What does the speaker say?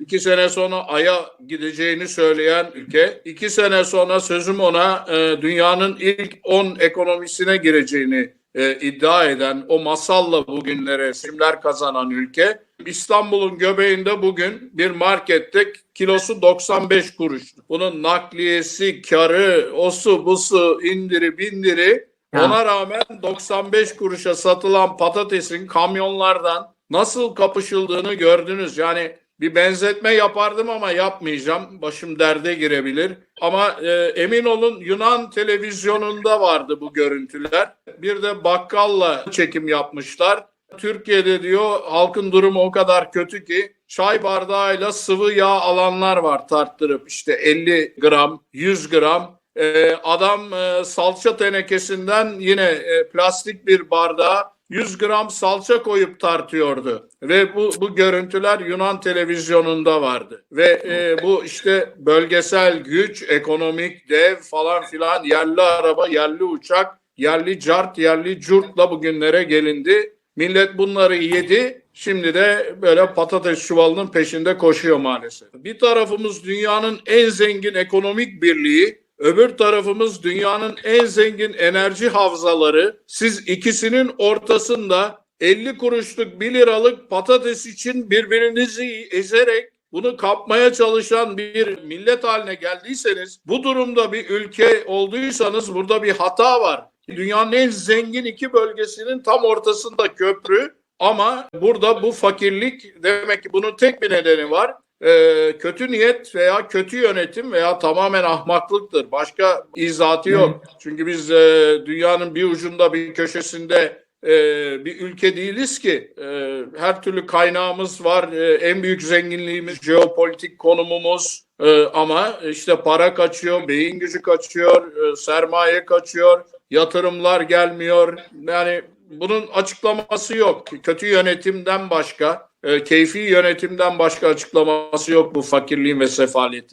iki sene sonra Ay'a gideceğini söyleyen ülke, iki sene sonra sözüm ona e, dünyanın ilk 10 ekonomisine gireceğini e, iddia eden, o masalla bugünlere simler kazanan ülke, İstanbul'un göbeğinde bugün bir markette kilosu 95 kuruş. Bunun nakliyesi, karı, osu, busu, indiri, bindiri ona rağmen 95 kuruşa satılan patatesin kamyonlardan nasıl kapışıldığını gördünüz. Yani bir benzetme yapardım ama yapmayacağım. Başım derde girebilir. Ama e, emin olun Yunan televizyonunda vardı bu görüntüler. Bir de bakkalla çekim yapmışlar. Türkiye'de diyor halkın durumu o kadar kötü ki çay bardağıyla sıvı yağ alanlar var tarttırıp işte 50 gram, 100 gram. Ee, adam e, salça tenekesinden yine e, plastik bir bardağa 100 gram salça koyup tartıyordu. Ve bu, bu görüntüler Yunan televizyonunda vardı. Ve e, bu işte bölgesel güç, ekonomik dev falan filan yerli araba, yerli uçak, yerli cart, yerli curtla bugünlere gelindi. Millet bunları yedi. Şimdi de böyle patates çuvalının peşinde koşuyor maalesef. Bir tarafımız dünyanın en zengin ekonomik birliği, öbür tarafımız dünyanın en zengin enerji havzaları. Siz ikisinin ortasında 50 kuruşluk 1 liralık patates için birbirinizi ezerek bunu kapmaya çalışan bir millet haline geldiyseniz, bu durumda bir ülke olduysanız burada bir hata var. Dünyanın en zengin iki bölgesinin tam ortasında köprü ama burada bu fakirlik demek ki bunun tek bir nedeni var. Ee, kötü niyet veya kötü yönetim veya tamamen ahmaklıktır. Başka izahatı yok. Çünkü biz e, dünyanın bir ucunda bir köşesinde e, bir ülke değiliz ki. E, her türlü kaynağımız var. E, en büyük zenginliğimiz jeopolitik konumumuz. E, ama işte para kaçıyor, beyin gücü kaçıyor, e, sermaye kaçıyor, yatırımlar gelmiyor. Yani bunun açıklaması yok. Kötü yönetimden başka, e, keyfi yönetimden başka açıklaması yok bu fakirliğin ve sefaletin.